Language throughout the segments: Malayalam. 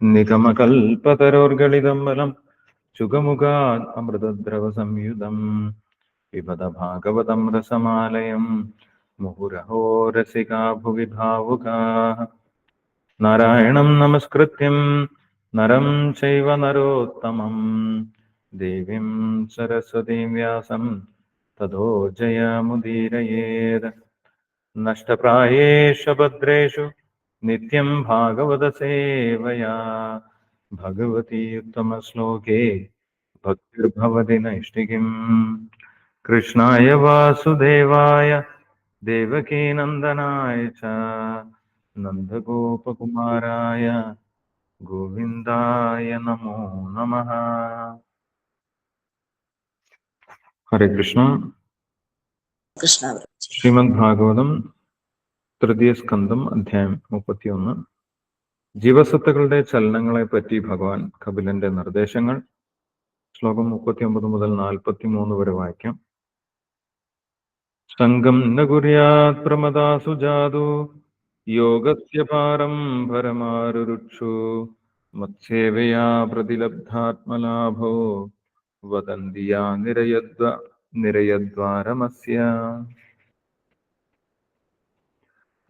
ഭഗവതേ വാസുദേവായ നിഗമകൽപതരോർഗളിതം ബലം ചുഗമുഖാത് അമൃതദ്രവ സംയുതം പിബത ഭാഗവതം രസമാലയം മുഹുരഹോ രസികാ ഭുവി ഭാവുകാः നാരായണം നമസ്കൃത്യം നരം ചൈവ നരോത്തമം ദേവീം സരസ്വതീം വ്യാസം തതോ ജയമുദീരയേത്. നഷ്ടപ്രായേഷു ഭദ്രേഷു നിത്യം ഭാഗവത സേവയാ ഭഗവതി ഉത്തമശ്ലോകേ ഭക്തിർഭവതി നൈഷ്ഠികിം. കൃഷ്ണായ വാസുദേവായ च നമോ നമഃ. ഹരേ കൃഷ്ണ. കൃഷ്ണ ശ്രീമദ് ഭാഗവതം തൃതീയ സ്കന്ധം അധ്യായം മുപ്പത്തിയൊന്ന്. ജീവസത്തുക്കളുടെ ചലനങ്ങളെ പറ്റി ഭഗവാൻ കപിലന്റെ നിർദ്ദേശങ്ങൾ ശ്ലോകം മുപ്പത്തിയൊമ്പത് മുതൽ നാൽപ്പത്തി മൂന്ന് വരെ വായിക്കാം. സംഘം ന പ്രമദാസുജാതു പ്രമദാസു ജാതു യോഗസ്യ പാരം പരമാരുരുക്ഷു മത്സേവയാ പ്രതിലബ്ധാത്മലാഭോ വദന്തിയാ നിരയദ്വ നിരയദ്വാരമസ്യ.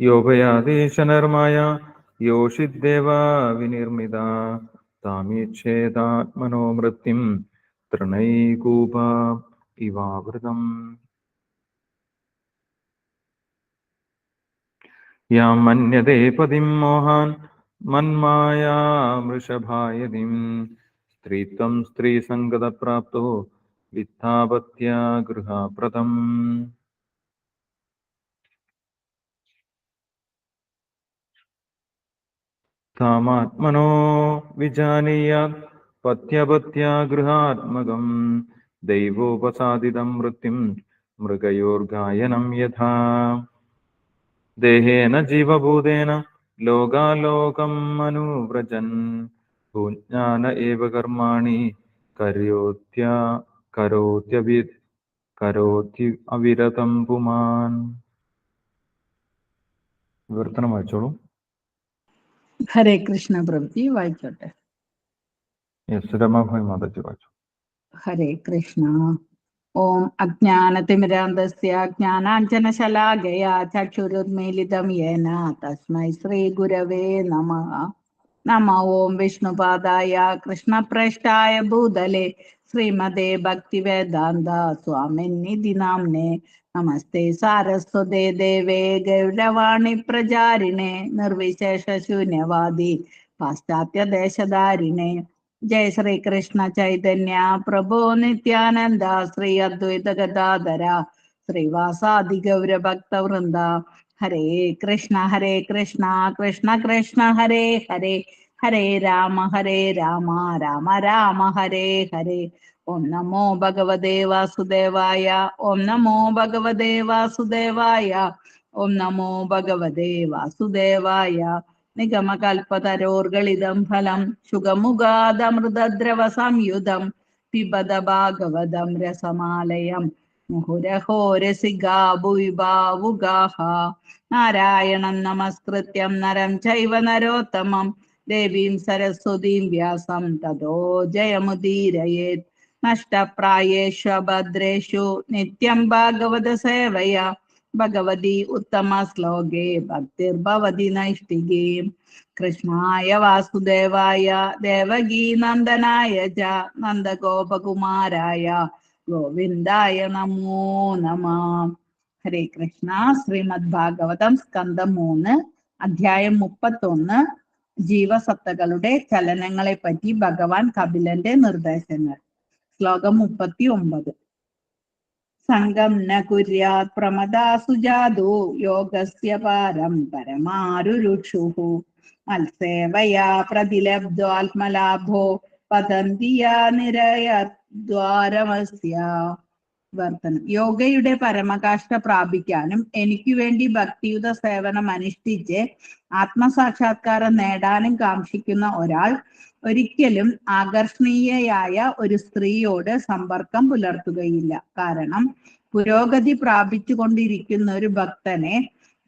യോഗയാദീശനർമായ യോഷിദ്ദേവാ വിനിർമ്മിത താമീക്ഷേതാത്മനോ മൃത്യും തൃണൈകൂപ ഇവാവൃതം യാം മന്യതേ പതിം മോഹാൻ മന്മായാമൃഷഭായതിം സ്ത്രീത്വം സ്ത്രീസംഗതപ്രാപ്തോ വിത്താപത്യ ഗൃഹാപ്രദം താമാത്മനോ വിജാനീയാത് പത്യപത്യാ ഗൃഹാത്മകം ദൈവോപസാദിതം വൃത്തിം മൃഗയോർഗായനം യഥാ. ദേഹേന ജീവഭൂതേന ലോകാലോകം അനുവ്രജൻ ഭൂജ്ഞാന ഏവ കർമാണി കരോത്യ കരോത്യവി കരോത്തി അവിരതം പുമാൻ. വിവർത്തനം വായിച്ചോളൂ. ഹരേ കൃഷ്ണ പ്രഭുജി വായിച്ചോട്ടെ ഹരേ കൃഷ്ണ. ഓം അജ്ഞാനതിമിരാന്തസ്യ ജ്ഞാനാഞ്ജനശലാകയാ ചക്ഷുരുന്മീലിതം യേന. തസ്മൈ ശ്രീ ഗുരവേ നമ. നമ ഓം വിഷ്ണുപാദായ കൃഷ്ണപ്രേഷ്ഠായ ഭൂതലെ. ശ്രീമതേ ഭക്തിവേദാന്ത സ്വാമിനിധി നാംനെ നമസ്തേ സാരസ്വതേ ദേവേ ഗൗരവാണി പ്രചാരിണേ നിർവിശേഷ ശൂന്യവാദി പാശ്ചാത്യ ദേശധാരിണേ ജയ ശ്രീ കൃഷ്ണ ചൈതന്യ പ്രഭോ നിത്യാനന്ദ ശ്രീ അദ്വൈത ഗദാധര ശ്രീവാസാദി ഗൗരഭക്തവൃന്ദ ഹരേ കൃഷ്ണ ഹരേ കൃഷ്ണ കൃഷ്ണ കൃഷ്ണ ഹരേ ഹരേ ഹരേ രാമ ഹരേ രാമ രാമ രാമ ഹരേ ഹരേ. ഓം നമോ ഭഗവതേ വാസുദേവായ ഓം നമോ ഭഗവതേ വാസുദേവായ ഓം നമോ ഭഗവതേ വാസുദേവായ. നിഗമകൽപ്പതരോർഗളിതം ഫലം ശുഖമുഖാദമൃതദ്രവ സംയുതം പിബത ഭാഗവതം രസമാലയം. മുഹുരഹോ രസികാ ഭുവി ഭാവുകാഹ നാരായണം നമസ്കൃത്യം നരം ചൈവ നരോത്തമം. ദേവീം സരസ്വതീം വ്യാസം തതോ ജയമുദീരയേത് നഷ്ടപ്രായേഷു അഭദ്രേഷു നിത്യം ഭാഗവത സേവയ. ഭഗവതി ഉത്തമ ശ്ലോകേ ഭക്തിർഭവതി നൈഷ്ഠികേ. കൃഷ്ണായ വാസുദേവായ ദേവകീ നന്ദനായ ച നന്ദഗോപകുമാരായ ഗോവിന്ദായ നമോ നമ. ഹരേ കൃഷ്ണ ശ്രീമദ് ഭാഗവതം സ്കന്ധം മൂന്ന് അധ്യായം മുപ്പത്തൊന്ന് ജീവസത്തകളുടെ ചലനങ്ങളെ പറ്റി ഭഗവാൻ കപിലന്റെ നിർദ്ദേശങ്ങൾ. ശ്ലോകം മുപ്പത്തി ഒമ്പത് സംഘം ന കുര്യാത് പ്രമദാസുജാതു യോഗസ്യ പാരം പരമാരുരുക്ഷുഃ. മത്സേവയാ പ്രതിലബ്ധ്വാത്മലാഭോ പതന്തിയാ നിരയദ്വാരമസ്യ. വർത്തനം യോഗയുടെ പരമകാഷ്ഠ പ്രാപിക്കാനും എനിക്ക് വേണ്ടി ഭക്തിയുത സേവനം അനുഷ്ഠിച്ച് ആത്മസാക്ഷാത്കാരം നേടാനും കാക്ഷിക്കുന്ന ഒരാൾ ഒരിക്കലും ആകർഷണീയയായ ഒരു സ്ത്രീയോട് സമ്പർക്കം പുലർത്തുകയില്ല. കാരണം പുരോഗതി പ്രാപിച്ചു കൊണ്ടിരിക്കുന്ന ഒരു ഭക്തനെ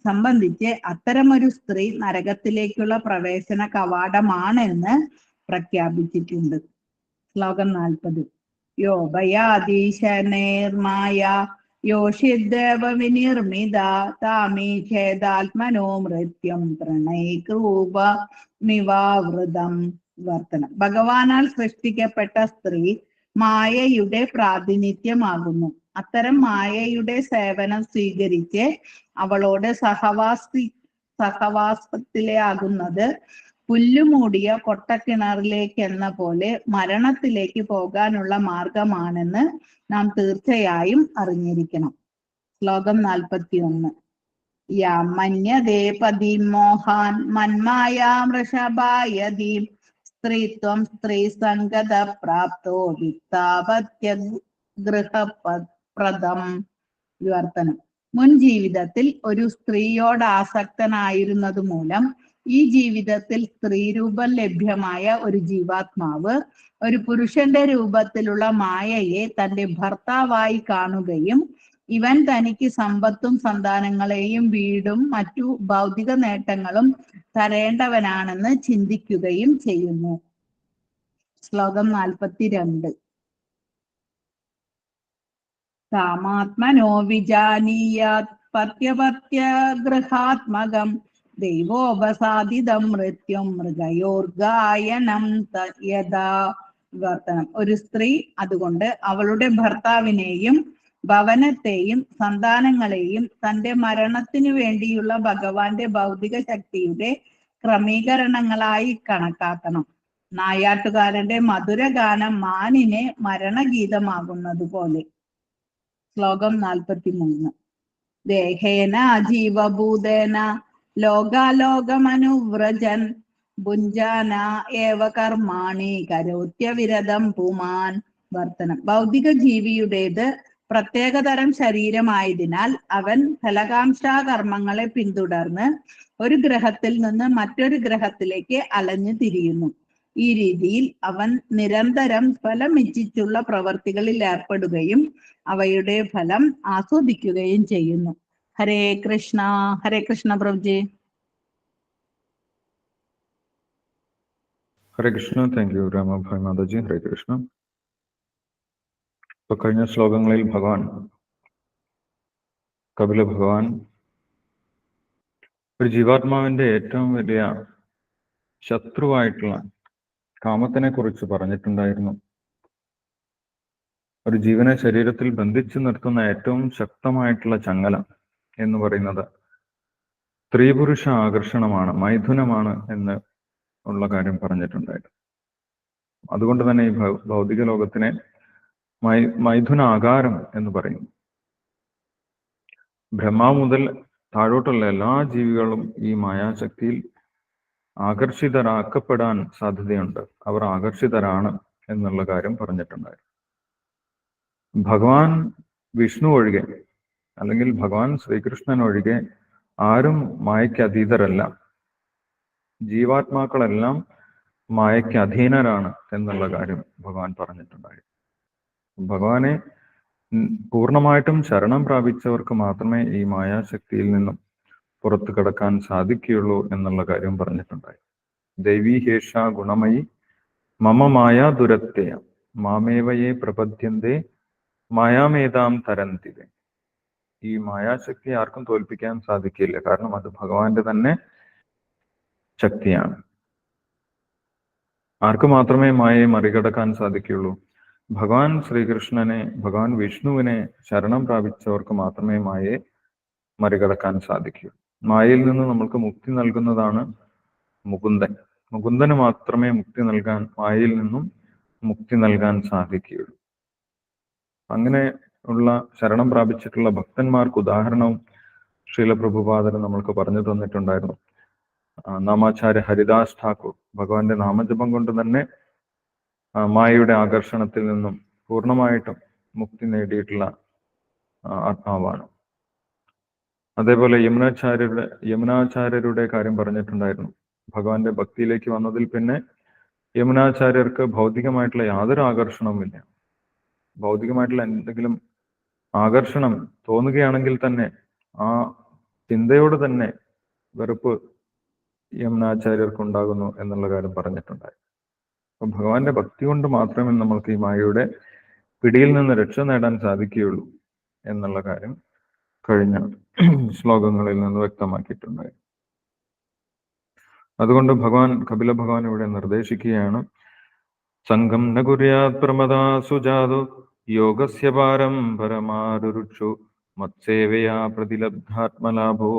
സംബന്ധിച്ച് അത്തരമൊരു സ്ത്രീ നരകത്തിലേക്കുള്ള പ്രവേശന കവാടമാണെന്ന് പ്രഖ്യാപിച്ചിട്ടുണ്ട്. ശ്ലോകം നാൽപ്പത്. യോഭയാദീശനേർമായ യോഷിദേവ വിനിർമ്മിത താമീഖേദാത്മനോ മൃത്യം പ്രണയകൂപ നിവാവൃതം വർത്തനം ഭഗവാനാൽ സൃഷ്ടിക്കപ്പെട്ട സ്ത്രീ മായയുടെ പ്രാതിനിധ്യമാകുന്നു. അത്തരം മായയുടെ സേവനം സ്വീകരിച്ച് അവളോട് സഹവാസി സഹവാസത്തിലാകുന്നത് പുല്ലുമൂടിയ പൊട്ടക്കിണറിലേക്ക് എന്ന പോലെ മരണത്തിലേക്ക് പോകാനുള്ള മാർഗമാണെന്ന് നാം തീർച്ചയായും അറിഞ്ഞിരിക്കണം. ശ്ലോകം നാൽപ്പത്തി ഒന്ന് യമന്യതേ പതിമോഹാൻ മന്മായാം വൃഷഭായതീം സ്ത്രീത്വം സ്ത്രീ സംഗത പ്രാപ്തോ വിത്താപത്യ ഗൃഹപ്രദം വിവർത്തനം മുൻ ജീവിതത്തിൽ ഒരു സ്ത്രീയോട് ആസക്തനായിരുന്നത് മൂലം ഈ ജീവിതത്തിൽ സ്ത്രീരൂപം ലഭ്യമായ ഒരു ജീവാത്മാവ് ഒരു പുരുഷന്റെ രൂപത്തിലുള്ള മായയെ തന്റെ ഭർത്താവായി കാണുകയും ഇവൻ തനിക്ക് സമ്പത്തും സന്താനങ്ങളെയും വീടും മറ്റു ഭൗതിക നേട്ടങ്ങളും തരേണ്ടവനാണെന്ന് ചിന്തിക്കുകയും ചെയ്യുന്നു. ശ്ലോകം നാൽപ്പത്തിരണ്ട്. കാമാത്മനോ വിജാനീയാത് പത്യപത്യ ഗൃഹാത്മകം ദൈവോപസാദിതം മൃത്യും മൃഗയോർഗായനം യഥാ വിവർത്തനം ഒരു സ്ത്രീ അതുകൊണ്ട് അവളുടെ ഭർത്താവിനെയും ഭവനത്തെയും സന്താനങ്ങളെയും തന്റെ മരണത്തിനു വേണ്ടിയുള്ള ഭഗവാന്റെ ഭൗതിക ശക്തിയുടെ ക്രമീകരണങ്ങളായി കണക്കാക്കണം. നായാട്ടുകാരന്റെ മധുരഗാനം മാനിനെ മരണഗീതമാകുന്നത് പോലെ ശ്ലോകം നാൽപ്പത്തി മൂന്ന് ദേഹേന ജീവഭൂതേന ലോകാലോകമനുവ്രജൻ ഭുഞ്ചാന ഏവ കർമാണി കരോത്യവിരതം പുമാൻ വർത്തനം ഭൗതിക ജീവിയുടേത് പ്രത്യേകതരം ശരീരമായതിനാൽ അവൻ ഫലകാംക്ഷാ കർമ്മങ്ങളെ പിന്തുടർന്ന് ഒരു ഗ്രഹത്തിൽ നിന്ന് മറ്റൊരു ഗ്രഹത്തിലേക്ക് അലഞ്ഞു തിരിയുന്നു. ഈ രീതിയിൽ അവൻ നിരന്തരം ഫലം ഇച്ഛിച്ചുള്ള പ്രവർത്തികളിൽ ഏർപ്പെടുകയും അവയുടെ ഫലം ആസ്വദിക്കുകയും ചെയ്യുന്നു. ഹരേ കൃഷ്ണ ഹരേ കൃഷ്ണ പ്രഭുജി. Hare Krishna thank you Ramabhai Mataji Hare Krishna. ഇപ്പൊ കഴിഞ്ഞ ശ്ലോകങ്ങളിൽ ഭഗവാൻ കപില ഭഗവാൻ ഒരു ജീവാത്മാവിന്റെ ഏറ്റവും വലിയ ശത്രുവായിട്ടുള്ള കാമത്തിനെ കുറിച്ച് പറഞ്ഞിട്ടുണ്ടായിരുന്നു. ഒരു ജീവനെ ശരീരത്തിൽ ബന്ധിച്ചു നിർത്തുന്ന ഏറ്റവും ശക്തമായിട്ടുള്ള ചങ്ങല. എന്ന് പറയുന്നത്. സ്ത്രീ പുരുഷ ആകർഷണമാണ് മൈഥുനമാണ് എന്ന് ഉള്ള കാര്യം പറഞ്ഞിട്ടുണ്ടായിരുന്നു. അതുകൊണ്ട് തന്നെ ഈ ഭൗതിക ലോകത്തിനെ മൈ മൈഥുനാകാരം എന്ന് പറയും. ബ്രഹ്മാ മുതൽ താഴോട്ടുള്ള എല്ലാ ജീവികളും ഈ മായാശക്തിയിൽ ആകർഷിതരാക്കപ്പെടാൻ സാധ്യതയുണ്ട്. അവർ ആകർഷിതരാണ് എന്നുള്ള കാര്യം പറഞ്ഞിട്ടുണ്ടായിരുന്നു. ഭഗവാൻ വിഷ്ണു ഒഴികെ അല്ലെങ്കിൽ ഭഗവാൻ ശ്രീകൃഷ്ണൻ ഒഴികെ ആരും മായയ്ക്ക് അതീതരല്ല. ജീവാത്മാക്കളെല്ലാം മായയ്ക്ക് അധീനരാണ് എന്നുള്ള കാര്യം ഭഗവാൻ പറഞ്ഞിട്ടുണ്ടായി. ഭഗവാനെ പൂർണമായിട്ടും ശരണം പ്രാപിച്ചവർക്ക് മാത്രമേ ഈ മായാശക്തിയിൽ നിന്നും പുറത്തു കടക്കാൻ സാധിക്കുകയുള്ളൂ എന്നുള്ള കാര്യം പറഞ്ഞിട്ടുണ്ടായി. ദൈവീഹേഷ ഗുണമയി മമ മായ ദുരത്തെയ. മാമേവയെ പ്രപദ്യന്തേ മായാമേതാം തരന്തിവെ. ഈ മായാശക്തി ആർക്കും തോൽപ്പിക്കാൻ സാധിക്കില്ല. കാരണം അത് ഭഗവാന്റെ തന്നെ ശക്തിയാണ്. ആർക്ക് മാത്രമേ മായയെ മറികടക്കാൻ സാധിക്കുള്ളൂ? ഭഗവാൻ ശ്രീകൃഷ്ണനെ ഭഗവാൻ വിഷ്ണുവിനെ ശരണം പ്രാപിച്ചവർക്ക് മാത്രമേ മായയെ മറികടക്കാൻ സാധിക്കൂ. മായയിൽ നിന്ന് നമ്മൾക്ക് മുക്തി നൽകുന്നതാണ് മുകുന്ദൻ. മുകുന്ദന് മാത്രമേ മുക്തി നൽകാൻ മായയിൽ നിന്നും മുക്തി നൽകാൻ സാധിക്കുകയുള്ളൂ. അങ്ങനെ ഉള്ള ശരണം പ്രാപിച്ചിട്ടുള്ള ഭക്തന്മാർക്ക് ഉദാഹരണവും ശ്രീല പ്രഭുപാദൻ നമ്മൾക്ക് പറഞ്ഞു തന്നിട്ടുണ്ടായിരുന്നു. നാമാചാര്യ ഹരിദാസ് ഠാക്കൂർ ഭഗവാന്റെ നാമജപം കൊണ്ട് തന്നെ മായയുടെ ആകർഷണത്തിൽ നിന്നും പൂർണമായിട്ടും മുക്തി നേടിയിട്ടുള്ള ആത്മാവാണ്. അതേപോലെ യമുനാചാര്യരുടെ യമുനാചാര്യരുടെ കാര്യം പറഞ്ഞിട്ടുണ്ടായിരുന്നു. ഭഗവാന്റെ ഭക്തിയിലേക്ക് വന്നതിൽ പിന്നെ യമുനാചാര്യർക്ക് ഭൗതികമായിട്ടുള്ള യാതൊരു ആകർഷണവുമില്ല. ഭൗതികമായിട്ടുള്ള എന്തെങ്കിലും ആകർഷണം തോന്നുകയാണെങ്കിൽ തന്നെ ആ ചിന്തയോട് തന്നെ വെറുപ്പ് യമുനാചാര്യർക്കുണ്ടാകുന്നു എന്നുള്ള കാര്യം പറഞ്ഞിട്ടുണ്ടായി അപ്പൊ ഭഗവാന്റെ ഭക്തി കൊണ്ട് മാത്രമേ നമ്മൾക്ക് ഈ മായയുടെ പിടിയിൽ നിന്ന് രക്ഷ നേടാൻ സാധിക്കുകയുള്ളൂ എന്നുള്ള കാര്യം കഴിഞ്ഞ ശ്ലോകങ്ങളിൽ നിന്ന് വ്യക്തമാക്കിയിട്ടുണ്ടായി അതുകൊണ്ട് ഭഗവാൻ കപില ഭഗവാൻ ഇവിടെ നിർദ്ദേശിക്കുകയാണ് സംഘം ന കുര്യാത് പ്രമദാ സുജാതു യോഗസ്യ പാരംപരമാരുരുക്ഷു മത്സേവയാ പ്രതിലബ്ധാത്മലാഭോ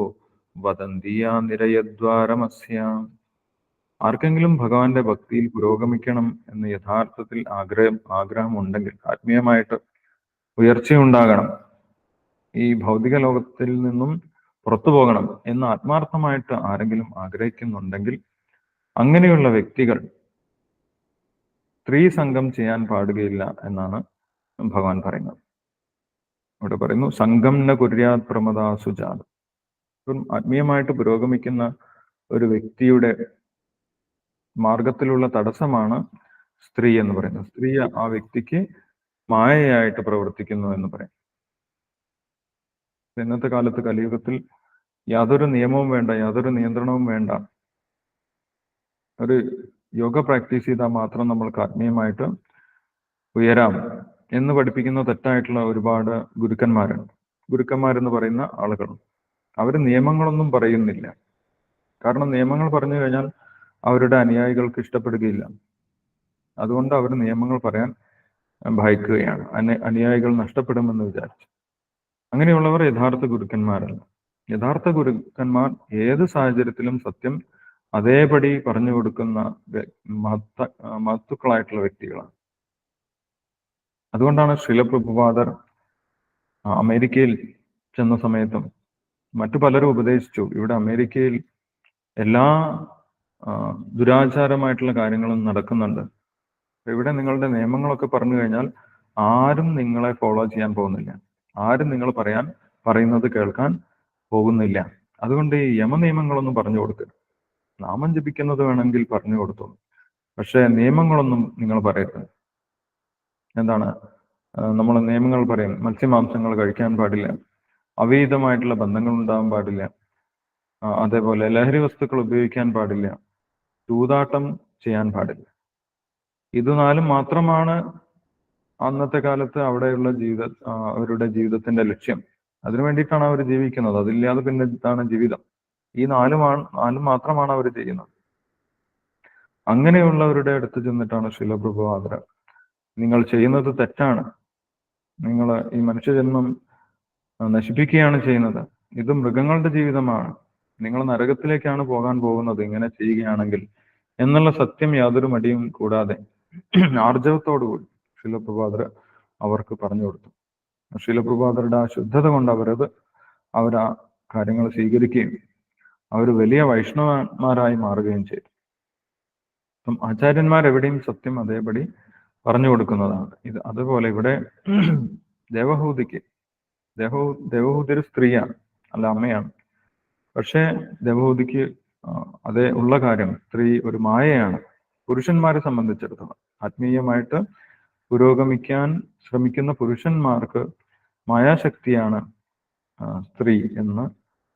വദന്തിയാ നിരയദ്വാരമസ്യാം ആർക്കെങ്കിലും ഭഗവാന്റെ ഭക്തിയിൽ പുരോഗമിക്കണം എന്ന് യഥാർത്ഥത്തിൽ ആഗ്രഹം ആഗ്രഹം ഉണ്ടെങ്കിൽ ആത്മീയമായിട്ട് ഉയർച്ചയുണ്ടാകണം. ഈ ഭൗതിക ലോകത്തിൽ നിന്നും പുറത്തു പോകണം എന്ന് ആത്മാർത്ഥമായിട്ട് ആരെങ്കിലും ആഗ്രഹിക്കുന്നുണ്ടെങ്കിൽ അങ്ങനെയുള്ള വ്യക്തികൾ സ്ത്രീ സംഘം ചെയ്യാൻ പാടുകയില്ല എന്നാണ് ഭഗവാൻ പറയുന്നത്. ഇവിടെ പറയുന്നു സംഘം ന പ്രമദാ സുജാത ഇപ്പം ആത്മീയമായിട്ട് പുരോഗമിക്കുന്ന ഒരു വ്യക്തിയുടെ മാർഗത്തിലുള്ള തടസ്സമാണ് സ്ത്രീ എന്ന് പറയുന്നത്. സ്ത്രീ ആ വ്യക്തിക്ക് മായയായിട്ട് പ്രവർത്തിക്കുന്നു എന്ന് പറയും. ഇന്നത്തെ കാലത്ത് കലിയുഗത്തിൽ യാതൊരു നിയമവും വേണ്ട യാതൊരു നിയന്ത്രണവും വേണ്ട. ഒരു യോഗ പ്രാക്ടീസ് ചെയ്താൽ മാത്രം നമ്മൾക്ക് ആത്മീയമായിട്ട് ഉയരാം. എന്ന് പഠിപ്പിക്കുന്ന തെറ്റായിട്ടുള്ള ഒരുപാട് ഗുരുക്കന്മാരുണ്ട്. ഗുരുക്കന്മാരെന്ന് പറയുന്ന ആളുകൾ അവർ നിയമങ്ങളൊന്നും പറയുന്നില്ല. കാരണം നിയമങ്ങൾ പറഞ്ഞു കഴിഞ്ഞാൽ അവരുടെ അനുയായികൾക്ക് ഇഷ്ടപ്പെടുകയില്ല. അതുകൊണ്ട് അവർ നിയമങ്ങൾ പറയാൻ ഭയക്കുകയാണ്. അനു അനുയായികൾ നഷ്ടപ്പെടുമെന്ന് വിചാരിച്ചു. അങ്ങനെയുള്ളവർ യഥാർത്ഥ ഗുരുക്കന്മാരല്ല. യഥാർത്ഥ ഗുരുക്കന്മാർ ഏത് സാഹചര്യത്തിലും സത്യം അതേപടി പറഞ്ഞു കൊടുക്കുന്ന മഹത്ത മഹത്തുക്കളായിട്ടുള്ള വ്യക്തികളാണ്. അതുകൊണ്ടാണ് ശിലപ്രഭുപാദർ അമേരിക്കയിൽ ചെന്ന സമയത്തും മറ്റു പലരും ഉപദേശിച്ചു. ഇവിടെ അമേരിക്കയിൽ എല്ലാ ദുരാചാരമായിട്ടുള്ള കാര്യങ്ങളും നടക്കുന്നുണ്ട്. ഇവിടെ നിങ്ങളുടെ നിയമങ്ങളൊക്കെ പറഞ്ഞു കഴിഞ്ഞാൽ ആരും നിങ്ങളെ ഫോളോ ചെയ്യാൻ പോകുന്നില്ല. ആരും നിങ്ങൾ പറയാൻ പറയുന്നത് കേൾക്കാൻ പോകുന്നില്ല. അതുകൊണ്ട് ഈ യമനിയമങ്ങളൊന്നും പറഞ്ഞു കൊടുക്കരുത് നാമം ജപിക്കുന്നത് വേണമെങ്കിൽ പറഞ്ഞു കൊടുത്തോളൂ. പക്ഷേ നിയമങ്ങളൊന്നും നിങ്ങൾ പറയരുത്. എന്താണ്? നമ്മൾ നിയമങ്ങൾ പറയും മത്സ്യമാംസങ്ങൾ കഴിക്കാൻ പാടില്ല അവീതമായിട്ടുള്ള ബന്ധങ്ങൾ ഉണ്ടാകാൻ പാടില്ല അതേപോലെ ലഹരി വസ്തുക്കൾ ഉപയോഗിക്കാൻ പാടില്ല ചൂതാട്ടം ചെയ്യാൻ പാടില്ല. ഇത് നാലും മാത്രമാണ് അന്നത്തെ കാലത്ത് അവിടെയുള്ള ജീവിത അവരുടെ ജീവിതത്തിന്റെ ലക്ഷ്യം. അതിനു വേണ്ടിയിട്ടാണ് അവർ ജീവിക്കുന്നത്. അതില്ലാതെ പിന്നെ ഇതാണ് ജീവിതം. ഈ നാലുമാണ് നാലും മാത്രമാണ് അവർ ചെയ്യുന്നത്. അങ്ങനെയുള്ളവരുടെ അടുത്ത് ചെന്നിട്ടാണ് ശിലപ്രഭു ശിലപ്രഭുവാദര. നിങ്ങൾ ചെയ്യുന്നത് തെറ്റാണ്. നിങ്ങൾ ഈ മനുഷ്യജന്മം നശിപ്പിക്കുകയാണ് ചെയ്യുന്നത്. ഇത് മൃഗങ്ങളുടെ ജീവിതമാണ്. നിങ്ങൾ നരകത്തിലേക്കാണ് പോകാൻ പോകുന്നത് ഇങ്ങനെ ചെയ്യുകയാണെങ്കിൽ എന്നുള്ള സത്യം യാതൊരു മടിയും കൂടാതെ ആർജവത്തോടുകൂടി ശിലപ്രഭാതർ അവർക്ക് പറഞ്ഞു കൊടുത്തു. ശിലപ്രഭാതരുടെ ആ ശുദ്ധത കൊണ്ട് അവരത് അവർ ആ കാര്യങ്ങൾ സ്വീകരിക്കുകയും അവർ വലിയ വൈഷ്ണവന്മാരായി മാറുകയും ചെയ്തു. അപ്പം ആചാര്യന്മാർ എവിടെയും സത്യം അതേപടി പറഞ്ഞു കൊടുക്കുന്നതാണ്. ഇത് അതുപോലെ ഇവിടെ ദേവഹൂതിക്ക്. ദേവഹൂ ദേവഹൂതി ഒരു സ്ത്രീയാണ് അല്ല അമ്മയാണ്. പക്ഷേ ദേവഹൂതിക്ക് അതേ ഉള്ള കാര്യം. സ്ത്രീ ഒരു മായയാണ്. പുരുഷന്മാരെ സംബന്ധിച്ചിടത്തോളം. ആത്മീയമായിട്ട് പുരോഗമിക്കാൻ ശ്രമിക്കുന്ന പുരുഷന്മാർക്ക് മായാശക്തിയാണ് സ്ത്രീ എന്ന്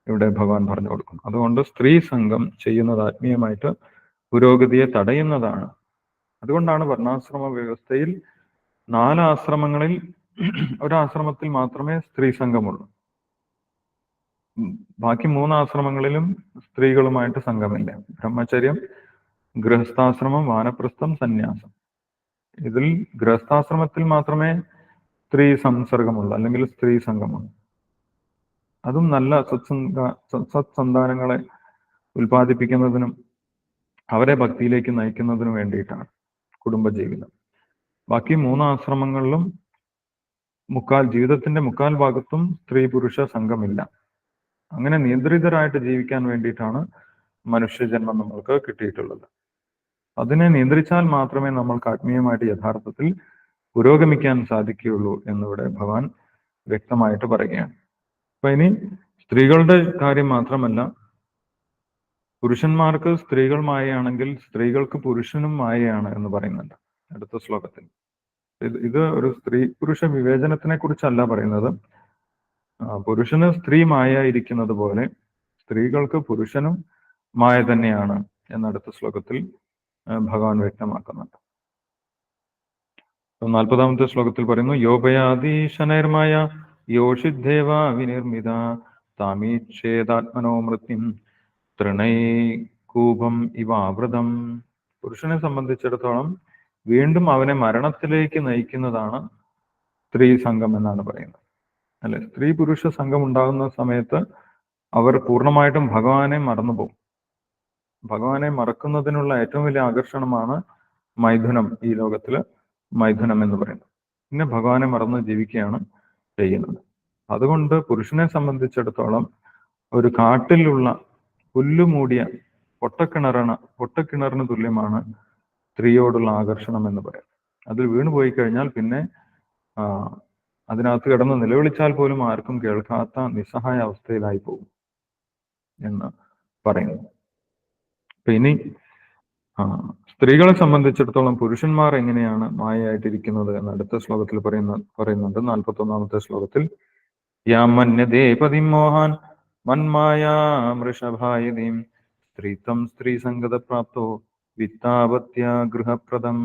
ഇവിടെ ഭഗവാൻ പറഞ്ഞു കൊടുക്കും അതുകൊണ്ട് സ്ത്രീ സംഘം ചെയ്യുന്നത് ആത്മീയമായിട്ട് പുരോഗതിയെ തടയുന്നതാണ്. അതുകൊണ്ടാണ് വർണാശ്രമ വ്യവസ്ഥയിൽ നാലാശ്രമങ്ങളിൽ ഒരാശ്രമത്തിൽ മാത്രമേ സ്ത്രീ സംഘമുള്ളൂ. ബാക്കി മൂന്ന് ആശ്രമങ്ങളിലും സ്ത്രീകളുമായിട്ട് സംഘമില്ല. ബ്രഹ്മചര്യം ഗൃഹസ്ഥാശ്രമം വാനപ്രസ്ഥം സന്യാസം. ഇതിൽ ഗൃഹസ്ഥാശ്രമത്തിൽ മാത്രമേ സ്ത്രീ സംസർഗമുള്ളൂ അല്ലെങ്കിൽ സ്ത്രീ സംഘമുള്ളൂ. അതും നല്ല സത്സംഗ സ- സത്സന്താനങ്ങളെ ഉൽപ്പാദിപ്പിക്കുന്നതിനും അവരെ ഭക്തിയിലേക്ക് നയിക്കുന്നതിനും വേണ്ടിയിട്ടാണ്. കുടുംബജീവിതം. ബാക്കി മൂന്ന് ആശ്രമങ്ങളിലും മുക്കാൽ ജീവിതത്തിന്റെ മുക്കാൽ ഭാഗത്തും സ്ത്രീ പുരുഷ സംഘമില്ല. അങ്ങനെ നിയന്ത്രിതരായിട്ട് ജീവിക്കാൻ വേണ്ടിയിട്ടാണ് മനുഷ്യജന്മം നമ്മൾക്ക് കിട്ടിയിട്ടുള്ളത്. അതിനെ നിയന്ത്രിച്ചാൽ മാത്രമേ നമ്മൾക്ക് ആത്മീയമായിട്ട് യഥാർത്ഥത്തിൽ പുരോഗമിക്കാൻ സാധിക്കുകയുള്ളൂ എന്നിവിടെ ഭഗവാൻ വ്യക്തമായിട്ട് പറയുകയാണ്. അപ്പൊ ഇനി സ്ത്രീകളുടെ കാര്യം മാത്രമല്ല പുരുഷന്മാർക്ക് സ്ത്രീകൾ മായയാണെങ്കിൽ സ്ത്രീകൾക്ക് പുരുഷനും മായയാണ് എന്ന് പറയുന്നുണ്ട്. അടുത്ത ശ്ലോകത്തിൽ. ഇത് ഇത് ഒരു സ്ത്രീ പുരുഷ വിവേചനത്തിനെ കുറിച്ചല്ല പറയുന്നത്. പുരുഷന് സ്ത്രീ മായ പോലെ സ്ത്രീകൾക്ക് പുരുഷനും മായ തന്നെയാണ് എന്നടുത്ത ശ്ലോകത്തിൽ ഭഗവാൻ വ്യക്തമാക്കുന്നുണ്ട്. നാൽപ്പതാമത്തെ ശ്ലോകത്തിൽ പറയുന്നു യോപയാദീശനൈർമായ യോഷിദ്ദേവ വിനിർമ്മിത താമീക്ഷേതാത്മനോ മൃത്യും തൃണൈകൂപം ഇവാവൃതം. പുരുഷനെ സംബന്ധിച്ചിടത്തോളം വീണ്ടും അവനെ മരണത്തിലേക്ക് നയിക്കുന്നതാണ് സ്ത്രീ സംഘം എന്നാണ് പറയുന്നത്. അല്ലെ? സ്ത്രീ പുരുഷ സംഘം ഉണ്ടാകുന്ന സമയത്ത് അവർ പൂർണമായിട്ടും ഭഗവാനെ മറന്നുപോകും. ഭഗവാനെ മറക്കുന്നതിനുള്ള ഏറ്റവും വലിയ ആകർഷണമാണ് മൈഥുനം ഈ ലോകത്തിൽ മൈഥുനം എന്ന് പറയുന്നത്. പിന്നെ ഭഗവാനെ മറന്ന് ജീവിക്കുകയാണ് ചെയ്യുന്നത്. അതുകൊണ്ട് പുരുഷനെ സംബന്ധിച്ചിടത്തോളം ഒരു കാട്ടിലുള്ള പുല്ലുമൂടിയ പൊട്ടക്കിണറാണ് പൊട്ടക്കിണറിന് തുല്യമാണ് സ്ത്രീയോടുള്ള ആകർഷണം എന്ന് പറയാം. അതിൽ വീണുപോയി കഴിഞ്ഞാൽ പിന്നെ അതിനകത്ത് കിടന്ന് നിലവിളിച്ചാൽ പോലും ആർക്കും കേൾക്കാത്ത നിസ്സഹായ അവസ്ഥയിലായി പോകും എന്ന് പറയുന്നു. ഇനി ആ, സ്ത്രീകളെ സംബന്ധിച്ചിടത്തോളം പുരുഷന്മാർ എങ്ങനെയാണ് മായയായിട്ടിരിക്കുന്നത് എന്ന് അടുത്ത ശ്ലോകത്തിൽ പറയുന്ന പറയുന്നുണ്ട്. നാൽപ്പത്തി ഒന്നാമത്തെ ശ്ലോകത്തിൽ യാമന്യതേ പതിം മോഹാൻ മന്മായാമൃഷഭായതീം സ്ത്രീത്വം സ്ത്രീ സംഗത പ്രാപ്തോ വിത്താപത്യ ഗൃഹപ്രദം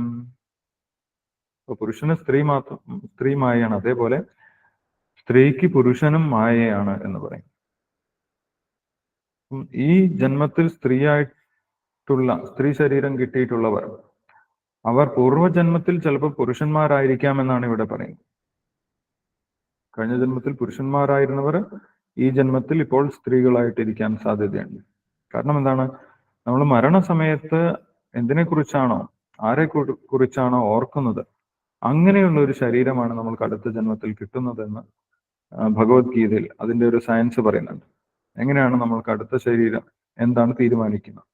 അപ്പൊ പുരുഷന് സ്ത്രീ മാത്രം സ്ത്രീ മായയാണ് അതേപോലെ സ്ത്രീക്ക് പുരുഷനും മായയാണ് എന്ന് പറയും. ഈ ജന്മത്തിൽ സ്ത്രീയായിട്ടുള്ള സ്ത്രീ ശരീരം കിട്ടിയിട്ടുള്ളവർ അവർ പൂർവജന്മത്തിൽ ചിലപ്പോൾ പുരുഷന്മാരായിരിക്കാമെന്നാണ് ഇവിടെ പറയുന്നത്. കഴിഞ്ഞ ജന്മത്തിൽ പുരുഷന്മാരായിരുന്നവർ ഈ ജന്മത്തിൽ ഇപ്പോൾ സ്ത്രീകളായിട്ടിരിക്കാൻ സാധ്യതയുണ്ട്. കാരണം എന്താണ്? നമ്മൾ മരണസമയത്ത് എന്തിനെ കുറിച്ചാണോ ആരെ കുറി- കുറിച്ചാണോ ഓർക്കുന്നത് അങ്ങനെയുള്ള ഒരു ശരീരമാണ് നമ്മൾക്ക് അടുത്ത ജന്മത്തിൽ കിട്ടുന്നതെന്ന് ഭഗവത്ഗീതയിൽ അതിന്റെ ഒരു സയൻസ് പറയുന്നുണ്ട്. എങ്ങനെയാണ് നമ്മൾക്ക് അടുത്ത ശരീരം എന്താണ് തീരുമാനിക്കുന്നത്?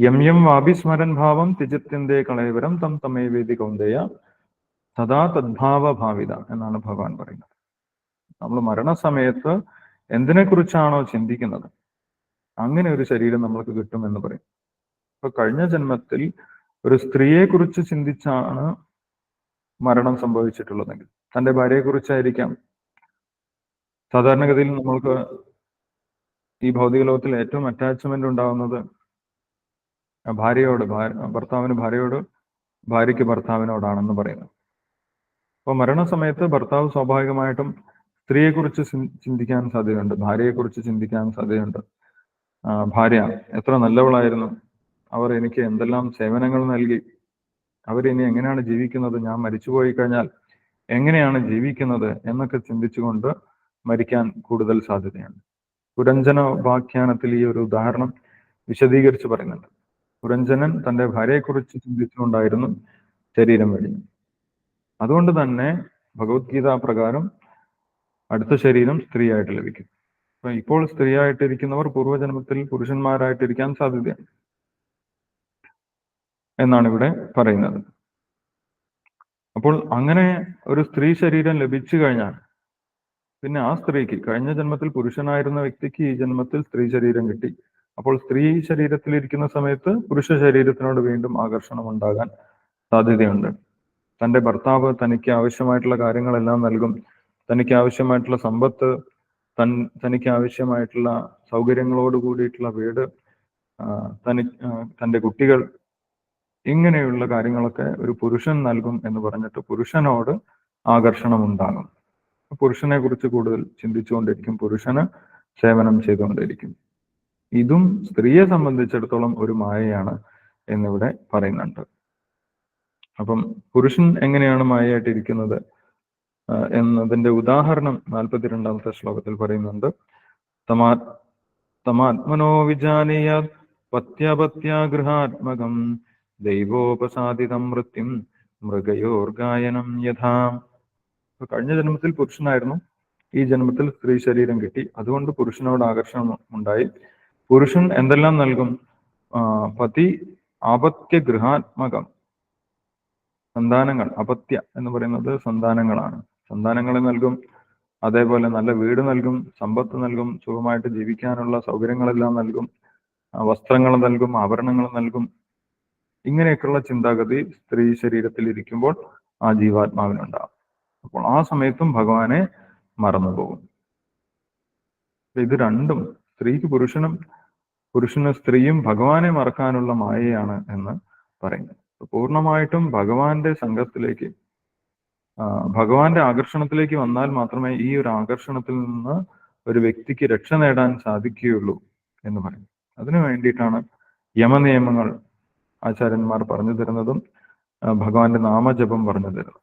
യം യം വാഭിസ്മരൻ ഭാവം തിജിത്യന്തേ കളയവരം തം തമേ വേദി കൗന്ദയ സദാ തദ്ഭാവ ഭാവിത എന്നാണ് ഭഗവാൻ പറയുന്നത്. നമ്മൾ മരണസമയത്ത് എന്തിനെക്കുറിച്ചാണോ ചിന്തിക്കുന്നത്? അങ്ങനെ ഒരു ശരീരം നമ്മൾക്ക് കിട്ടുമെന്ന് പറയും. ഇപ്പൊ കഴിഞ്ഞ ജന്മത്തിൽ ഒരു സ്ത്രീയെക്കുറിച്ച് ചിന്തിച്ചാണ് മരണം സംഭവിച്ചിട്ടുള്ളതെങ്കിൽ തന്റെ ഭാര്യയെ കുറിച്ചായിരിക്കാം സാധാരണഗതിയിൽ നമ്മൾക്ക് ഈ ഭൗതിക ലോകത്തിൽ ഏറ്റവും അറ്റാച്ച്മെന്റ് ഉണ്ടാവുന്നത് ഭാര്യയോട് ഭാര്യ- ഭർത്താവിന് ഭാര്യയോട് ഭാര്യയ്ക്ക് ഭർത്താവിനോടാണെന്ന് പറയുന്നത്. അപ്പോൾ മരണസമയത്ത് ഭർത്താവ് സ്വാഭാവികമായിട്ടും സ്ത്രീയെക്കുറിച്ച് ചിന്തിക്കാൻ സാധ്യതയുണ്ട്. ഭാര്യയെക്കുറിച്ച് ചിന്തിക്കാൻ സാധ്യതയുണ്ട്. ഭാര്യ എത്ര നല്ലവളായിരുന്നു. അവർ എനിക്ക് എന്തെല്ലാം സേവനങ്ങൾ നൽകി. അവരിനി എങ്ങനെയാണ് ജീവിക്കുന്നത്? ഞാൻ മരിച്ചുപോയി കഴിഞ്ഞാൽ എങ്ങനെയാണ് ജീവിക്കുന്നത്? എന്നൊക്കെ ചിന്തിച്ചുകൊണ്ട് മരിക്കാൻ കൂടുതൽ സാധ്യതയുണ്ട്. പുരഞ്ജന വ്യാഖ്യാനത്തിൽ ഈ ഒരു ഉദാഹരണം വിശദീകരിച്ച് പറയുന്നുണ്ട്. പുരഞ്ജനൻ തന്റെ ഭാര്യയെക്കുറിച്ച് ചിന്തിച്ചുകൊണ്ടായിരുന്നു ശരീരം വെടിഞ്ഞു അതുകൊണ്ട് തന്നെ ഭഗവത്ഗീത പ്രകാരം അടുത്ത ശരീരം സ്ത്രീയായിട്ട് ലഭിക്കും. അപ്പൊ ഇപ്പോൾ സ്ത്രീയായിട്ടിരിക്കുന്നവർ പൂർവജന്മത്തിൽ പുരുഷന്മാരായിട്ടിരിക്കാൻ സാധ്യതയാണ് എന്നാണ് ഇവിടെ പറയുന്നത്. അപ്പോൾ അങ്ങനെ ഒരു സ്ത്രീ ശരീരം ലഭിച്ചു കഴിഞ്ഞാൽ പിന്നെ ആ സ്ത്രീക്ക് കഴിഞ്ഞ ജന്മത്തിൽ പുരുഷനായിരുന്ന വ്യക്തിക്ക് ഈ ജന്മത്തിൽ സ്ത്രീ ശരീരം കിട്ടി. അപ്പോൾ സ്ത്രീ ശരീരത്തിൽ ഇരിക്കുന്ന സമയത്ത് പുരുഷ ശരീരത്തിനോട് വീണ്ടും ആകർഷണം ഉണ്ടാകാൻ സാധ്യതയുണ്ട്. തന്റെ ഭർത്താവ് തനിക്ക് ആവശ്യമായിട്ടുള്ള കാര്യങ്ങളെല്ലാം നൽകും. തനിക്ക് ആവശ്യമായിട്ടുള്ള സമ്പത്ത് തൻ തനിക്ക് ആവശ്യമായിട്ടുള്ള സൗകര്യങ്ങളോട് കൂടിയിട്ടുള്ള വീട് തനി തന്റെ കുട്ടികൾ ഇങ്ങനെയുള്ള കാര്യങ്ങളൊക്കെ ഒരു പുരുഷൻ നൽകും എന്ന് പറഞ്ഞിട്ട് പുരുഷനോട് ആകർഷണം ഉണ്ടാകും പുരുഷനെ കുറിച്ച് കൂടുതൽ ചിന്തിച്ചുകൊണ്ടിരിക്കും പുരുഷന് സേവനം ചെയ്തുകൊണ്ടിരിക്കും. ഇതും സ്ത്രീയെ സംബന്ധിച്ചിടത്തോളം ഒരു മായയാണ് എന്നിവിടെ പറയുന്നുണ്ട്. അപ്പം പുരുഷൻ എങ്ങനെയാണ് മായയായിട്ടിരിക്കുന്നത്? എന്നതിന്റെ ഉദാഹരണം നാൽപ്പത്തിരണ്ടാമത്തെ ശ്ലോകത്തിൽ പറയുന്നുണ്ട്. തമാ തമാത്മനോ വിജാനീയാത് പത്യപത്യാഗൃഹാത്മകം ദൈവോപസാദിതം മൃത്യും മൃഗയോർഗായനം യഥാ. കഴിഞ്ഞ ജന്മത്തിൽ പുരുഷനായിരുന്നു. ഈ ജന്മത്തിൽ സ്ത്രീ ശരീരം കിട്ടി. അതുകൊണ്ട് പുരുഷനോട് ആകർഷണം ഉണ്ടായി. പുരുഷൻ എന്തെല്ലാം നൽകും? പതി ആപത്യ ഗൃഹാത്മകം. സന്താനങ്ങൾ അപത്യ എന്ന് പറയുന്നത് സന്താനങ്ങളാണ്. സന്താനങ്ങളെ നൽകും അതേപോലെ നല്ല വീട് നൽകും സമ്പത്ത് നൽകും സുഖമായിട്ട് ജീവിക്കാനുള്ള സൗകര്യങ്ങളെല്ലാം നൽകും വസ്ത്രങ്ങൾ നൽകും ആഭരണങ്ങൾ നൽകും. ഇങ്ങനെയൊക്കെയുള്ള ചിന്താഗതി സ്ത്രീ ശരീരത്തിൽ ഇരിക്കുമ്പോൾ ആ ജീവാത്മാവിനുണ്ടാകും. അപ്പോൾ ആ സമയത്തും ഭഗവാനെ മറന്നുപോകും. ഇത് രണ്ടും സ്ത്രീക്ക് പുരുഷനും പുരുഷന് സ്ത്രീയും ഭഗവാനെ മറക്കാനുള്ള മായയാണ് എന്ന് പറയുന്നത് പൂർണമായിട്ടും ഭഗവാന്റെ സംഘത്തിലേക്ക് ഭഗവാന്റെ ആകർഷണത്തിലേക്ക് വന്നാൽ മാത്രമേ ഈ ഒരു ആകർഷണത്തിൽ നിന്ന് ഒരു വ്യക്തിക്ക് രക്ഷ നേടാൻ സാധിക്കുകയുള്ളൂ എന്ന് പറയും. അതിനു വേണ്ടിയിട്ടാണ് യമനിയമങ്ങൾ ആചാര്യന്മാർ പറഞ്ഞു തരുന്നതും ഭഗവാന്റെ നാമജപം പറഞ്ഞു തരുന്നത്.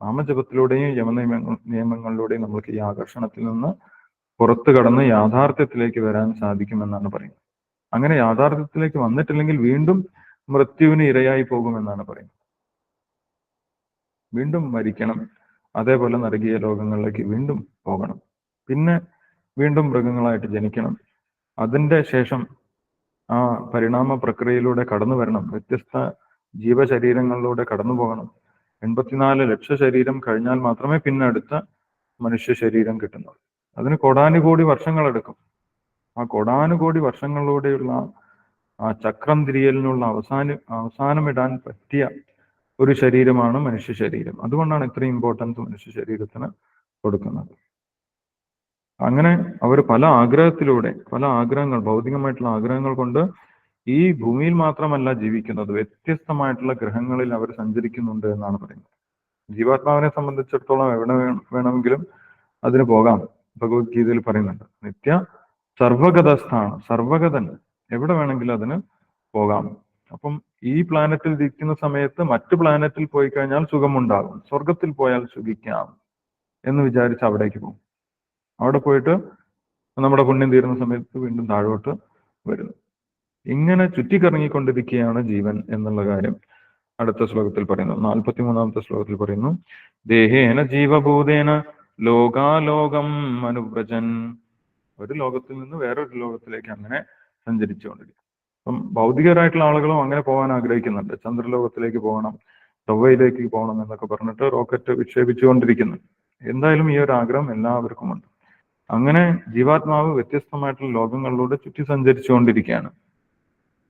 നാമജപത്തിലൂടെയും യമനിയമങ്ങൾ നിയമങ്ങളിലൂടെയും നമ്മൾക്ക് ഈ ആകർഷണത്തിൽ നിന്ന് പുറത്തു കടന്ന് യാഥാർത്ഥ്യത്തിലേക്ക് വരാൻ സാധിക്കുമെന്നാണ് പറയുന്നത്. അങ്ങനെ യാഥാർത്ഥ്യത്തിലേക്ക് വന്നിട്ടില്ലെങ്കിൽ വീണ്ടും മൃത്യുവിന് ഇരയായി പോകുമെന്നാണ് പറയുന്നത്. വീണ്ടും മരിക്കണം. അതേപോലെ നരകീയ ലോകങ്ങളിലേക്ക് വീണ്ടും പോകണം. പിന്നെ വീണ്ടും മൃഗങ്ങളായിട്ട് ജനിക്കണം. അതിന്റെ ശേഷം ആ പരിണാമ പ്രക്രിയയിലൂടെ കടന്നു വരണം. വ്യത്യസ്ത ജീവശരീരങ്ങളിലൂടെ കടന്നു പോകണം. എൺപത്തിനാല് ലക്ഷ ശരീരം കഴിഞ്ഞാൽ മാത്രമേ പിന്നെ അടുത്ത മനുഷ്യ ശരീരം കിട്ടുന്നുള്ളൂ. അതിന് കോടാനുകോടി വർഷങ്ങളെടുക്കും. ആ കോടാനുകോടി വർഷങ്ങളിലൂടെയുള്ള ആ ചക്രം തിരിയലിനുള്ള അവസാന അവസാനമിടാൻ പറ്റിയ ഒരു ശരീരമാണ് മനുഷ്യ ശരീരം. അതുകൊണ്ടാണ് ഇത്രയും ഇമ്പോർട്ടൻസ് മനുഷ്യ ശരീരത്തിന് കൊടുക്കുന്നത്. അങ്ങനെ അവർ പല ആഗ്രഹത്തിലൂടെ പല ആഗ്രഹങ്ങൾ ഭൗതികമായിട്ടുള്ള ആഗ്രഹങ്ങൾ കൊണ്ട് ഈ ഭൂമിയിൽ മാത്രമല്ല ജീവിക്കുന്നത്. വ്യത്യസ്തമായിട്ടുള്ള ഗ്രഹങ്ങളിൽ അവർ സഞ്ചരിക്കുന്നുണ്ട് എന്നാണ് പറയുന്നത്. ജീവാത്മാവിനെ സംബന്ധിച്ചിടത്തോളം എവിടെ വേണമെങ്കിലും അതിന് പോകാം. ഭഗവത്ഗീതയിൽ പറയുന്നുണ്ട്. നിത്യ സർവഗതസ്ഥാണ് സർവഗതൻ എവിടെ വേണമെങ്കിലും അതിന് പോകാം. അപ്പം ഈ പ്ലാനറ്റിൽ ഇരിക്കുന്ന സമയത്ത് മറ്റു പ്ലാനറ്റിൽ പോയി കഴിഞ്ഞാൽ സുഖമുണ്ടാകും. സ്വർഗത്തിൽ പോയാൽ സുഖിക്കാം എന്ന് വിചാരിച്ച് അവിടേക്ക് പോകും. അവിടെ പോയിട്ട് നമ്മുടെ പുണ്യം തീരുന്ന സമയത്ത് വീണ്ടും താഴോട്ട് വരുന്നു. ഇങ്ങനെ ചുറ്റിക്കറങ്ങിക്കൊണ്ടിരിക്കുകയാണ് ജീവൻ എന്നുള്ള കാര്യം അടുത്ത ശ്ലോകത്തിൽ പറയുന്നു. നാൽപ്പത്തി മൂന്നാമത്തെ ശ്ലോകത്തിൽ പറയുന്നു. ദേഹേന ജീവഭൂതേന ലോകാലോകം അനുവ്രജൻ. ഒരു ലോകത്തിൽ നിന്ന് വേറൊരു ലോകത്തിലേക്ക് അങ്ങനെ സഞ്ചരിച്ചുകൊണ്ടിരിക്കും. അപ്പം ഭൗതികരായിട്ടുള്ള ആളുകളും അങ്ങനെ പോകാൻ ആഗ്രഹിക്കുന്നുണ്ട്. ചന്ദ്രലോകത്തിലേക്ക് പോകണം ചൊവ്വയിലേക്ക് പോകണം എന്നൊക്കെ പറഞ്ഞിട്ട് റോക്കറ്റ് വിക്ഷേപിച്ചുകൊണ്ടിരിക്കുന്നു. എന്തായാലും ഈ ഒരു ആഗ്രഹം എല്ലാവർക്കും ഉണ്ട് അങ്ങനെ ജീവാത്മാവ് വ്യത്യസ്തമായിട്ടുള്ള ലോകങ്ങളിലൂടെ ചുറ്റി സഞ്ചരിച്ചുകൊണ്ടിരിക്കുകയാണ്.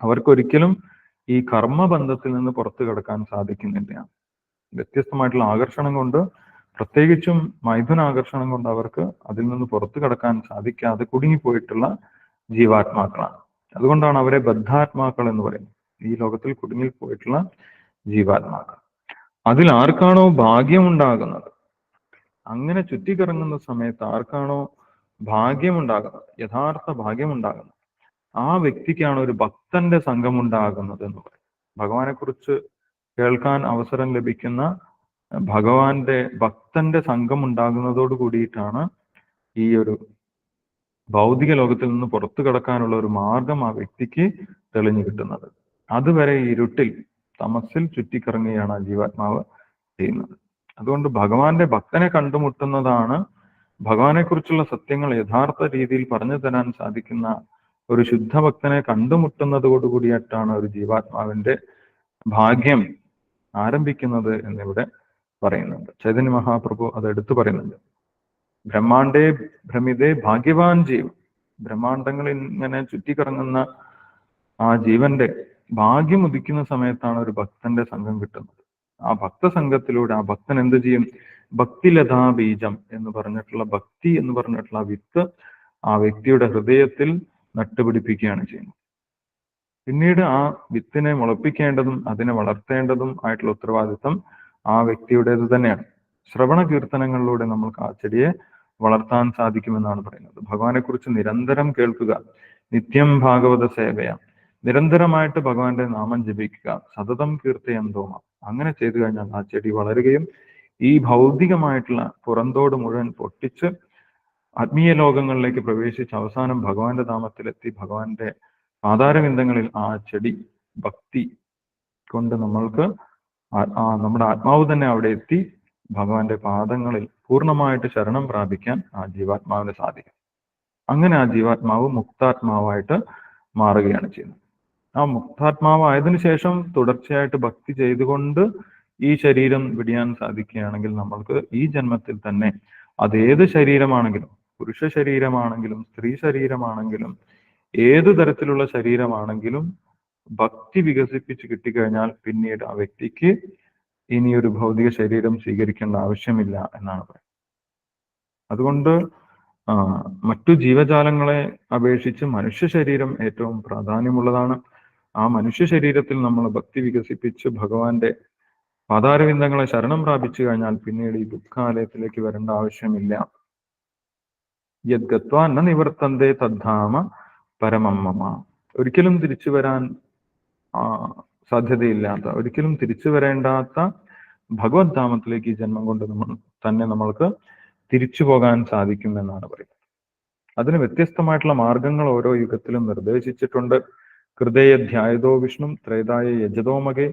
അവർക്കൊരിക്കലും ഈ കർമ്മബന്ധത്തിൽ നിന്ന് പുറത്തു കിടക്കാൻ സാധിക്കുന്നില്ല. വ്യത്യസ്തമായിട്ടുള്ള ആകർഷണം കൊണ്ട് പ്രത്യേകിച്ചും മൈഥുനാകർഷണം കൊണ്ട് അവർക്ക് അതിൽ നിന്ന് പുറത്തു കിടക്കാൻ സാധിക്കാതെ കുടുങ്ങിപ്പോയിട്ടുള്ള ജീവാത്മാക്കളാണ്. അതുകൊണ്ടാണ് അവരെ ബദ്ധാത്മാക്കൾ എന്ന് പറയുന്നത്. ഈ ലോകത്തിൽ കുടുങ്ങിപ്പോയിട്ടുള്ള ജീവാത്മാക്കൾ. അതിൽ ആർക്കാണോ ഭാഗ്യമുണ്ടാകുന്നത്? അങ്ങനെ ചുറ്റിക്കറങ്ങുന്ന സമയത്ത് ആർക്കാണോ ഭാഗ്യമുണ്ടാകുന്നത്? യഥാർത്ഥ ഭാഗ്യമുണ്ടാകുന്നത്? ആ വ്യക്തിക്കാണ് ഒരു ഭക്തന്റെ സംഘം ഉണ്ടാകുന്നത് എന്ന് പറയും ഭഗവാനെ കുറിച്ച് കേൾക്കാൻ അവസരം ലഭിക്കുന്ന ഭഗവാന്റെ ഭക്തന്റെ സംഘം ഉണ്ടാകുന്നതോട് കൂടിയിട്ടാണ് ഈ ഒരു ഭൗതിക ലോകത്തിൽ നിന്ന് പുറത്തു കടക്കാനുള്ള ഒരു മാർഗം ആ വ്യക്തിക്ക് തെളിഞ്ഞു കിട്ടുന്നത്. അതുവരെ ഇരുട്ടിൽ തമസിൽ ചുറ്റിക്കറങ്ങുകയാണ് ആ ജീവാത്മാവ് ചെയ്യുന്നത്. അതുകൊണ്ട് ഭഗവാന്റെ ഭക്തനെ കണ്ടുമുട്ടുന്നതാണ് ഭഗവാനെ കുറിച്ചുള്ള സത്യങ്ങൾ യഥാർത്ഥ രീതിയിൽ പറഞ്ഞു തരാൻ സാധിക്കുന്ന ഒരു ശുദ്ധഭക്തനെ കണ്ടുമുട്ടുന്നതോടുകൂടിയിട്ടാണ് ഒരു ജീവാത്മാവിന്റെ ഭാഗ്യം ആരംഭിക്കുന്നത് എന്നിവിടെ പറയുന്നുണ്ട്. ചൈതന്യ മഹാപ്രഭു അത് എടുത്തു പറയുന്നുണ്ട്. ബ്രഹ്മാണ്ടേ ഭ്രമിതേ ഭാഗ്യവാൻ ജീവൻ. ബ്രഹ്മാണ്ടങ്ങളിൽ ഇങ്ങനെ ചുറ്റിക്കറങ്ങുന്ന ആ ജീവന്റെ ഭാഗ്യം ഉദിക്കുന്ന സമയത്താണ് ഒരു ഭക്തന്റെ സംഘം കിട്ടുന്നത്. ആ ഭക്തസംഘത്തിലൂടെ ആ ഭക്തൻ എന്ത് ചെയ്യും? ഭക്തിലതാ ബീജം എന്ന് പറഞ്ഞിട്ടുള്ള ഭക്തി എന്ന് പറഞ്ഞിട്ടുള്ള വിത്ത് ആ വ്യക്തിയുടെ ഹൃദയത്തിൽ നട്ടുപിടിപ്പിക്കുകയാണ് ചെയ്യുന്നത്. പിന്നീട് ആ വിത്തിനെ മുളപ്പിക്കേണ്ടതും അതിനെ വളർത്തേണ്ടതും ആയിട്ടുള്ള ഉത്തരവാദിത്വം ആ വ്യക്തിയുടേത് തന്നെയാണ്. ശ്രവണ കീർത്തനങ്ങളിലൂടെ നമ്മൾക്ക് ആ ചെടിയെ വളർത്താൻ സാധിക്കുമെന്നാണ് പറയുന്നത്. ഭഗവാനെ കുറിച്ച് നിരന്തരം കേൾക്കുക നിത്യം ഭാഗവത സേവയ. നിരന്തരമായിട്ട് ഭഗവാന്റെ നാമം ജപിക്കുക സതതം കീർത്തയന്തോമ അങ്ങനെ ചെയ്തു കഴിഞ്ഞാൽ ആ ചെടി വളരുകയും ഈ ഭൗതികമായിട്ടുള്ള പുറന്തോട് മുഴുവൻ പൊട്ടിച്ച് ആത്മീയ ലോകങ്ങളിലേക്ക് പ്രവേശിച്ച് അവസാനം ഭഗവാന്റെ നാമത്തിലെത്തി ഭഗവാന്റെ പാതാരവിന്ദങ്ങളിൽ ആ ചെടി ഭക്തി കൊണ്ട് നമ്മൾക്ക് നമ്മുടെ ആത്മാവ് തന്നെ അവിടെ എത്തി ഭഗവാന്റെ പാദങ്ങളിൽ പൂർണമായിട്ട് ശരണം പ്രാപിക്കാൻ ആ ജീവാത്മാവിന് സാധിക്കും. അങ്ങനെ ആ ജീവാത്മാവ് മുക്താത്മാവായിട്ട് മാറുകയാണ് ചെയ്യുന്നത്. ആ മുക്താത്മാവായതിനു ശേഷം തുടർച്ചയായിട്ട് ഭക്തി ചെയ്തുകൊണ്ട് ഈ ശരീരം വിടിയാൻ സാധിക്കുകയാണെങ്കിൽ നമ്മൾക്ക് ഈ ജന്മത്തിൽ തന്നെ അതേത് ശരീരമാണെങ്കിലും പുരുഷ ശരീരമാണെങ്കിലും സ്ത്രീ ശരീരമാണെങ്കിലും ഏത് തരത്തിലുള്ള ശരീരമാണെങ്കിലും ഭക്തി വികസിപ്പിച്ച് കിട്ടിക്കഴിഞ്ഞാൽ പിന്നീട് ആ വ്യക്തിക്ക് ഇനി ഒരു ഭൗതിക ശരീരം സ്വീകരിക്കേണ്ട ആവശ്യമില്ല എന്നാണ് പറയുന്നത്. അതുകൊണ്ട് മറ്റു ജീവജാലങ്ങളെ അപേക്ഷിച്ച് മനുഷ്യ ശരീരം ഏറ്റവും പ്രാധാന്യമുള്ളതാണ്. ആ മനുഷ്യ ശരീരത്തിൽ നമ്മൾ ഭക്തി വികസിപ്പിച്ച് ഭഗവാന്റെ പാതാരവിന്ദങ്ങളെ ശരണം പ്രാപിച്ചു കഴിഞ്ഞാൽ പിന്നീട് ഈ ദുഃഖാലയത്തിലേക്ക് വരേണ്ട ആവശ്യമില്ല. യദ്ഗത്വ ന നിവർത്തന്തേ തദ്ധാമ പരമമ്മ ഒരിക്കലും തിരിച്ചു വരാൻ സാധ്യതയില്ലാത്ത ഒരിക്കലും തിരിച്ചു വരേണ്ടാത്ത ഭഗവത് ധാമത്തിലേക്ക് ഈ ജന്മം കൊണ്ട് നമ്മൾ തന്നെ നമ്മൾക്ക് തിരിച്ചു പോകാൻ സാധിക്കും എന്നാണ് പറയുന്നത്. അതിന് വ്യത്യസ്തമായിട്ടുള്ള മാർഗങ്ങൾ ഓരോ യുഗത്തിലും നിർദ്ദേശിച്ചിട്ടുണ്ട്. ഹൃദയ ധ്യായതോ വിഷ്ണു ത്രേതായ യജതോമകെ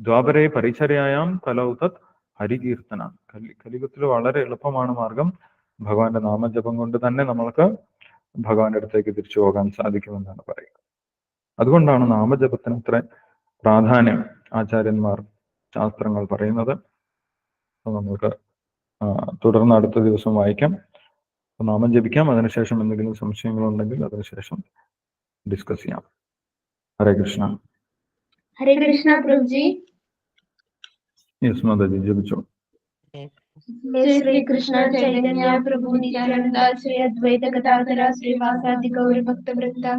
ദ്വാപരെ പരിചര്യായാം കലൗതത് ഹരികീർത്തന. കലി കലിയുഗത്തിൽ വളരെ എളുപ്പമാണ് മാർഗം. ഭഗവാന്റെ നാമജപം കൊണ്ട് തന്നെ നമ്മൾക്ക് ഭഗവാന്റെ അടുത്തേക്ക് തിരിച്ചു പോകാൻ സാധിക്കുമെന്നാണ് പറയുന്നത്. അതുകൊണ്ടാണ് നാമജപത്തിന് അത്ര പ്രാധാന്യം ആചാര്യന്മാർ ശാസ്ത്രങ്ങൾ പറയുന്നത് അപ്പൊ നമുക്ക് ആ, തുടർന്ന് അടുത്ത ദിവസം വായിക്കാം അപ്പൊ നാമം ജപിക്കാം അതിനുശേഷം എന്തെങ്കിലും സംശയങ്ങളുണ്ടെങ്കിൽ അതിനുശേഷം ഡിസ്കസ് ചെയ്യാം ഹരേ കൃഷ്ണ हरे कृष्णा प्रभु जी യെസ് മാതാജി ജപിച്ചോ जय श्री कृष्ण चैतन्य प्रभु नित्यानंद श्री अद्वैत गदाधर श्रीवासादि गौर भक्त वृंदा